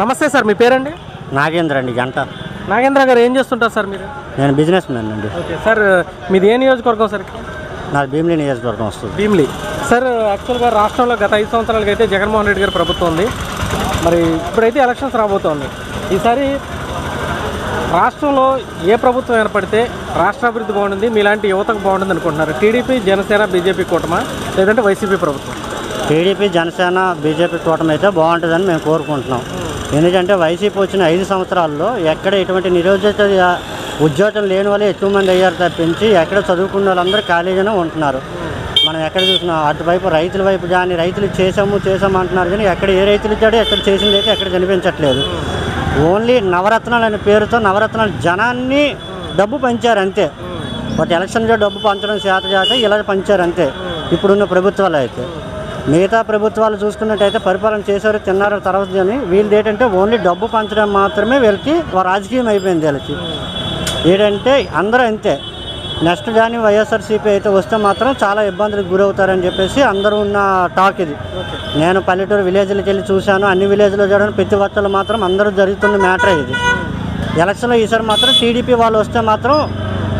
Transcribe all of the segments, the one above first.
నమస్తే సార్ మీ పేరండి? నాగేంద్ర అండి గంట నాగేంద్ర గారు ఏం చేస్తుంటారు సార్ మీరు? నేను బిజినెస్ మ్యాన్ అండి. ఓకే సార్ మీది ఏ నియోజకవర్గం సార్? నాకు భీమిలి నియోజకవర్గం వస్తుంది. భీమ్లీ. సార్ యాక్చువల్గా రాష్ట్రంలో గత ఐదు సంవత్సరాలకి అయితే జగన్మోహన్ రెడ్డి గారి ప్రభుత్వం ఉంది. మరి ఇప్పుడైతే ఎలక్షన్స్ రాబోతోంది. ఈసారి రాష్ట్రంలో ఏ ప్రభుత్వం ఏర్పడితే రాష్ట్ర అభివృద్ధి బాగుంటుంది మీలాంటి యువతకు బాగుంటుంది అనుకుంటున్నారు? టీడీపీ జనసేన బీజేపీ కూటమా? లేదంటే వైసీపీ ప్రభుత్వం? టీడీపీ జనసేన బీజేపీ కూటమి అయితే బాగుంటుందని మేము కోరుకుంటున్నాం. ఎందుకంటే వైసీపీ వచ్చిన ఐదు సంవత్సరాల్లో ఎక్కడ ఎటువంటి నిరోధక ఉద్యోగం లేని వాళ్ళు ఎక్కువ మంది అయ్యారు తప్పించి ఎక్కడ చదువుకున్న వాళ్ళందరూ ఖాళీగానే ఉంటున్నారు. మనం ఎక్కడ చూసినా అటువైపు రైతుల వైపు కానీ రైతులు చేసాము చేసాము అంటున్నారు కానీ ఎక్కడ ఏ రైతులు ఇచ్చాడో ఎక్కడ చేసింది అయితే ఎక్కడ కనిపించట్లేదు. ఓన్లీ నవరత్నాలు అనే పేరుతో నవరత్నాలు జనాన్ని డబ్బు పంచారు అంతే. ఒక ఎలక్షన్లో డబ్బు పంచడం చేత చేత ఇలా పంచారు అంతే. ఇప్పుడున్న ప్రభుత్వాలు అయితే. మిగతా ప్రభుత్వాలు చూసుకున్నట్టయితే పరిపాలన చేశారు తిన్నారు తర్వాత అని వీళ్ళది ఏంటంటే ఓన్లీ డబ్బు పంచడం మాత్రమే వీళ్ళకి రాజకీయం అయిపోయింది వీళ్ళకి. ఏంటంటే అందరూ అంతే. నెక్స్ట్ కానీ వైఎస్ఆర్సీపీ అయితే వస్తే మాత్రం చాలా ఇబ్బందులకు గురవుతారని చెప్పేసి అందరూ ఉన్న టాక్ ఇది. నేను పల్లెటూరు విలేజ్లకి వెళ్ళి చూశాను అన్ని విలేజ్లో చూడడం ప్రతి ఒక్కళ్ళు మాత్రం అందరూ జరుగుతున్న మ్యాటర్ ఇది. ఎలక్షన్లో ఈసారి మాత్రం టీడీపీ వాళ్ళు వస్తే మాత్రం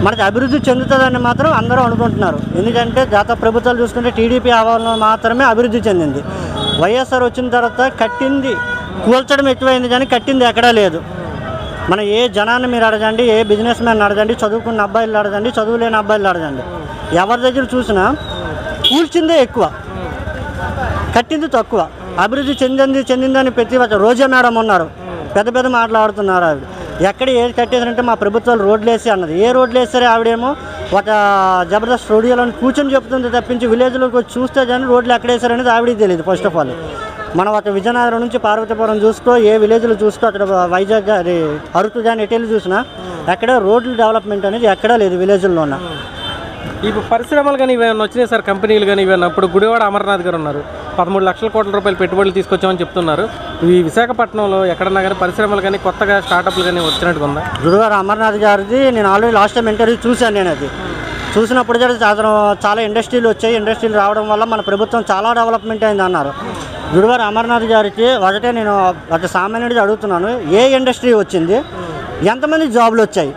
మనకి అభివృద్ధి చెందుతుందని మాత్రం అందరూ అనుకుంటున్నారు. ఎందుకంటే గత ప్రభుత్వాలు చూసుకుంటే టీడీపీ ఆవాలంలో మాత్రమే అభివృద్ధి చెందింది. వైఎస్ఆర్ వచ్చిన తర్వాత కట్టింది కూల్చడం ఎక్కువైంది కానీ కట్టింది ఎక్కడా లేదు. మన ఏ జనాన్ని మీరు అడగండి ఏ బిజినెస్ మ్యాన్ అడగండి చదువుకున్న అబ్బాయిలు అడగండి చదువు లేని అబ్బాయిలు అడగండి. ఎవరి దగ్గర చూసినా కూల్చిందే ఎక్కువ. కట్టింది తక్కువ. అభివృద్ధి చెందింది చెందిందని ప్రతి ఒక్క రోజా మేడం ఉన్నారు. పెద్ద పెద్ద మాట్లాడుతున్నారు ఆవిడ. ఎక్కడ ఏది కట్టేసారంటే మా ప్రభుత్వాలు రోడ్లు వేసి అన్నది. ఏ రోడ్లు వేసారే ఆవిడేమో ఒక జబర్దస్త్ స్టూడియోలో కూర్చొని చెప్తుంది తప్పించి విలేజ్లోకి వచ్చి చూస్తే కానీ రోడ్లు ఎక్కడ వేసారనేది ఆవిడకి తెలియదు ఫస్ట్ ఆఫ్ ఆల్ మనం ఒక విజయనగరం నుంచి పార్వతీపురం చూసుకో ఏ విలేజ్లో చూసుకో అక్కడ వైజాగ్ అది అరకు కానీ ఎటు వెళ్ళి చూసినా ఎక్కడ రోడ్లు డెవలప్మెంట్ అనేది ఎక్కడా లేదు విలేజ్లోన. ఇప్పుడు పరిశ్రమలు కానీ ఇవేమన్నా వచ్చినాయి సార్? కంపెనీలు కానీ ఇవన్నీ ఇప్పుడు గుడివాడ అమర్నాథ్ గారు ఉన్నారు. పదమూడు లక్షల కోట్ల రూపాయలు పెట్టుబడులు తీసుకొచ్చామని చెప్తున్నారు. ఈ విశాఖపట్నంలో ఎక్కడన్నా కానీ పరిశ్రమలు కానీ కొత్తగా స్టార్టప్లు కానీ వచ్చినట్టుగా ఉందా? గురువారు అమర్నాథ్ గారిది నేను ఆల్రెడీ లాస్ట్ టైం ఇంటర్వ్యూ చూశాను నేను అది. చూసినప్పుడు అతను చాలా ఇండస్ట్రీలు వచ్చాయి. ఇండస్ట్రీలు రావడం వల్ల మన ప్రభుత్వం చాలా డెవలప్మెంట్ అయింది అన్నారు. గురువారు అమర్నాథ్ గారికి ఒకటే నేను ఒక సామాన్యుడికి అడుగుతున్నాను. ఏ ఇండస్ట్రీ వచ్చింది? ఎంతమంది జాబులు వచ్చాయి?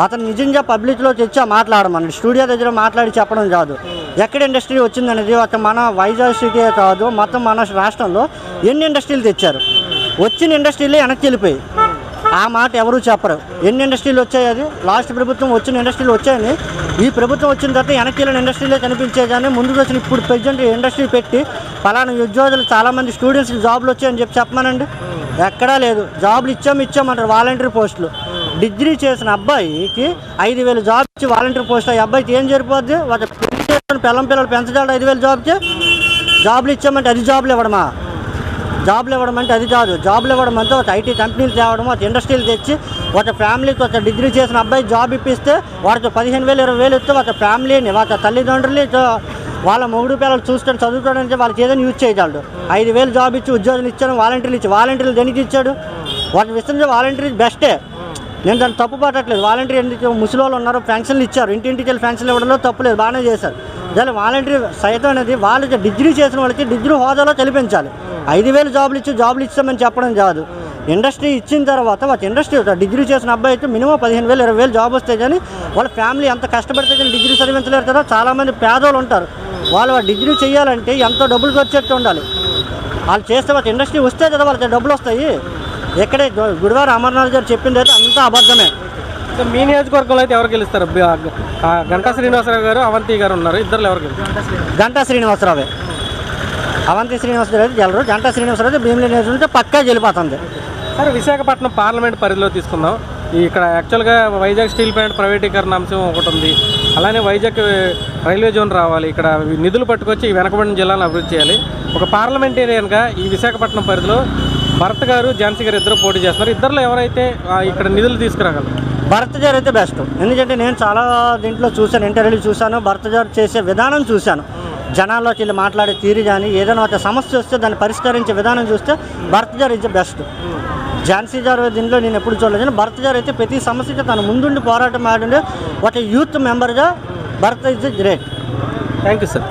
అతను నిజంగా పబ్లిక్లో తెచ్చి మాట్లాడమని స్టూడియో దగ్గర మాట్లాడి చెప్పడం కాదు. ఎక్కడ ఇండస్ట్రీ వచ్చిందనేది ఒక మన వైజాగ్ సిటీ కాదు మొత్తం మన రాష్ట్రంలో ఎన్ని ఇండస్ట్రీలు తెచ్చారు? వచ్చిన ఇండస్ట్రీలే వెనక్కి వెళ్ళిపోయి ఆ మాట ఎవరు చెప్పరు. ఎన్ని ఇండస్ట్రీలు వచ్చాయి అది? లాస్ట్ ప్రభుత్వం వచ్చిన ఇండస్ట్రీలు వచ్చాయని ఈ ప్రభుత్వం వచ్చిన తర్వాత వెనక్కి వెళ్ళిన ఇండస్ట్రీలే కనిపించే కానీ ముందుకు వచ్చిన ఇప్పుడు ప్రజెంట్ ఇండస్ట్రీ పెట్టి పలానా ఉద్యోగులు చాలామంది స్టూడెంట్స్కి జాబ్లు వచ్చాయని చెప్పి చెప్పమనండి. ఎక్కడా లేదు. జాబ్లు ఇచ్చాము ఇచ్చామంటారు వాలంటీర్ పోస్టులు డిగ్రీ చేసిన అబ్బాయికి ఐదు వేలు జాబ్ ఇచ్చి వాలంటీర్ పోస్ట్ అయ్యి అబ్బాయికి ఏం జరిపోద్ది వాళ్ళ పెళ్ళి చేసుకుని పిల్లం పిల్లలు పెంచడాడు ఐదు వేలు జాబ్కి? జాబ్లు ఇచ్చామంటే అది జాబ్లు ఇవ్వడమా? జాబ్లు ఇవ్వడం అంటే అది కాదు. జాబ్లు ఇవ్వడం అంటే ఒక ఐటీ కంపెనీలు తేవడం ఒక ఇండస్ట్రీలు తెచ్చి ఒక ఫ్యామిలీకి ఒక డిగ్రీ చేసిన అబ్బాయి జాబ్ ఇప్పిస్తే వాడికి పదిహేను వేలు ఇరవై వేలు ఇస్తే ఒక ఫ్యామిలీని ఒక తల్లిదండ్రులు వాళ్ళ మొగుడు పిల్లలు చూసుకొని చదువుకోవడానికి వాళ్ళకి ఏదైనా యూజ్ చేయగలడు. ఐదు వేలు జాబ్ ఇచ్చి ఉద్యోగం ఇచ్చాడు వాలంటీర్లు ఇచ్చి వాలంటీర్లు దేనికి ఇచ్చాడు? వాటి విషయంలో వాలంటీర్ బెస్టే. నేను దాన్ని తప్పు పట్టట్లేదు. వాలంటీర్ ఎందుకు ముసలి వాళ్ళు ఉన్నారు పెన్షన్లు ఇచ్చారు. ఇంటింటికి వెళ్ళి పెన్షన్లు ఇవ్వడంలో తప్పులేదు బాగానే చేశారు. దాని వాలంటీర్ సైతం అనేది వాళ్ళకి డిగ్రీ చేసిన వాళ్ళకి డిగ్రీ హోదాలో తెలిపించాలి ఐదు వేలు జాబులు ఇచ్చి జాబులు ఇచ్చామని చెప్పడం కాదు. ఇండస్ట్రీ ఇచ్చిన తర్వాత వాళ్ళ ఇండస్ట్రీ డిగ్రీ చేసిన అబ్బాయి అయితే మినిమం పదిహేను వేలు ఇరవై వేలు జాబ్ వస్తే కానీ వాళ్ళ ఫ్యామిలీ ఎంత కష్టపడితే కానీ డిగ్రీ చదివించలేరు కదా. చాలామంది పేదోళ్ళు ఉంటారు. వాళ్ళు డిగ్రీ చేయాలంటే ఎంతో డబ్బులు ఖర్చు ఉండాలి. వాళ్ళు చేస్తే వాళ్ళకి ఇండస్ట్రీ వస్తే కదా వాళ్ళకి డబ్బులు వస్తాయి. ఎక్కడే గుడివార అమర్నాథ్ గారు చెప్పింది అయితే అంతా అబద్ధమే. సో మీ నియోజకవర్గంలో అయితే ఎవరు గెలుస్తారు? గంటా శ్రీనివాసరావు గారు అవంతి గారు ఉన్నారు. ఇద్దరు ఎవరు గెలుస్తారు? గంటా శ్రీనివాసరావే. అవంతి శ్రీనివాసరావు అయితే గెలరు. గంటా శ్రీనివాసరావు అయితే భీమిలి నియోజకవర్గం పక్కా గెలిపోతుంది. సరే విశాఖపట్నం పార్లమెంట్ పరిధిలో తీసుకుందాం. ఇక్కడ యాక్చువల్గా వైజాగ్ స్టీల్ ప్లాంట్ ప్రైవేటీకరణ అంశం ఒకటి ఉంది. అలానే వైజాగ్ రైల్వే జోన్ రావాలి. ఇక్కడ నిధులు పట్టుకొచ్చి ఈ వెనకబడిన జిల్లాలను అభివృద్ధి చేయాలి. ఒక పార్లమెంటేరియన్గా ఈ విశాఖపట్నం పరిధిలో భరత్ గారు ఝాన్సీ గారు ఇద్దరు పోటీ చేస్తున్నారు. ఇద్దరిలో ఎవరైతే ఇక్కడ నిధులు తీసుకురాగలరు? భరత్ గారు అయితే బెస్ట్. ఎందుకంటే నేను చాలా దీంట్లో చూశాను ఇంటర్వ్యూలు చూశాను భరత్ గారు చేసే విధానం చూశాను. జనాల్లోకి వెళ్ళి మాట్లాడే తీరు కానీ ఏదైనా ఒక సమస్య వస్తే దాన్ని పరిష్కరించే విధానం చూస్తే భరత్ గారు ఇస్ బెస్ట్. ఝాన్సీ గారు దీంట్లో నేను ఎప్పుడు చూడలేదు భరత్ గారు అయితే ప్రతి సమస్యకి తను ముందుండి పోరాటం ఆడిండే ఒక యూత్ మెంబర్గా Bharat is great. Thank you sir.